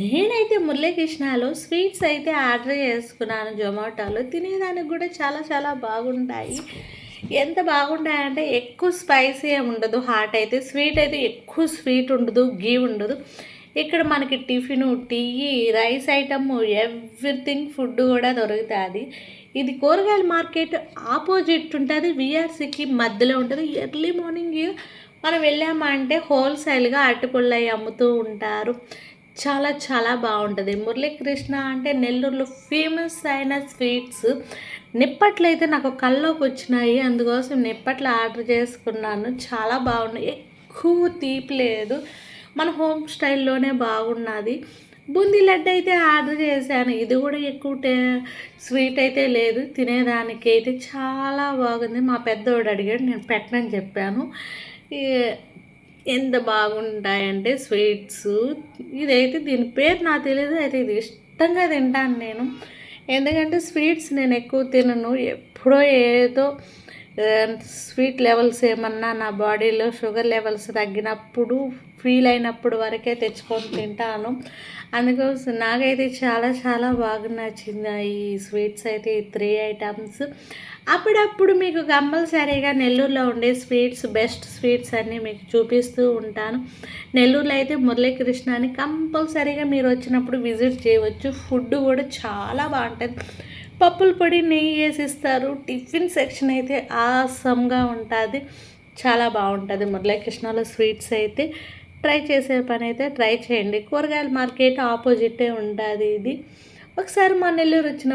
నేనైతే మురళీకృష్ణలో స్వీట్స్ అయితే ఆర్డర్ చేసుకున్నాను జొమాటోలో. తినేదానికి కూడా చాలా చాలా బాగుంటాయి. ఎంత బాగుంటాయంటే ఎక్కువ స్పైసీ ఏమి ఉండదు హాట్ అయితే స్వీట్ అయితే ఎక్కువ స్వీట్ ఉండదు గీ ఉండదు. ఇక్కడ మనకి tiffin tea rice item everything food కూడా దొరుకుతుంది. ఇది కూరగాయల మార్కెట్ ఆపోజిట్ ఉంటుంది విఆర్సీకి మధ్యలో ఉంటుంది. ఎర్లీ మార్నింగ్ మనం వెళ్ళామంటే హోల్సేల్గా అరటిపళ్ళు అమ్ముతూ ఉంటారు. చాలా చాలా బాగుంటుంది. మురళీకృష్ణ అంటే నెల్లూరులో ఫేమస్ అయిన స్వీట్స్ నిప్పట్లు అయితే నాకు కల్లోకి వచ్చినాయి. అందుకోసం నిప్పట్లు ఆర్డర్ చేసుకున్నాను. చాలా బాగున్నాయి ఎక్కువ తీపి లేదు. మన హోమ్ స్టైల్లోనే బాగున్నది. బూందీ లడ్డు అయితే ఆర్డర్ చేశాను. ఇది కూడా ఎక్కువ టే స్వీట్ అయితే లేదు. తినేదానికి అయితే చాలా బాగుంది. మా పెద్దోడు అడిగాడు నేను పెట్టనని చెప్పాను. ఎంత బాగుంటాయంటే స్వీట్స్. ఇదైతే దీని పేరు నాకు తెలియదు అయితే ఇది ఇష్టంగా తింటాను నేను. ఎందుకంటే స్వీట్స్ నేను ఎక్కువ తినను. ఎప్పుడో ఏదో Um, స్వీట్ లెవెల్స్ ఏమన్నా నా బాడీలో షుగర్ లెవెల్స్ తగ్గినప్పుడు ఫీల్ అయినప్పుడు వరకే తెచ్చుకొని తింటాను. అందుకోసం నాకైతే చాలా చాలా బాగా నచ్చింది ఈ స్వీట్స్ అయితే ఈ త్రీ ఐటమ్స్ అప్పుడప్పుడు మీకు కంపల్సరీగా నెల్లూరులో ఉండే స్వీట్స్ బెస్ట్ స్వీట్స్ అన్నీ మీకు చూపిస్తూ ఉంటాను. నెల్లూరులో అయితే మురళీకృష్ణ అని కంపల్సరీగా మీరు వచ్చినప్పుడు విజిట్ చేయవచ్చు. ఫుడ్ కూడా చాలా బాగుంటుంది. పప్పుల పొడి నెయ్యి వేసిస్తారు. టిఫిన్ సెక్షన్ అయితే ఆసమ్గా ఉంటుంది. చాలా బాగుంటుంది. మురళీకృష్ణలో స్వీట్స్ అయితే ట్రై చేసే పని అయితే ట్రై చేయండి. కూరగాయల మార్కెట్ ఆపోజిటే ఉంటుంది ఇది. ఒకసారి మా నెల్లూరు వచ్చిన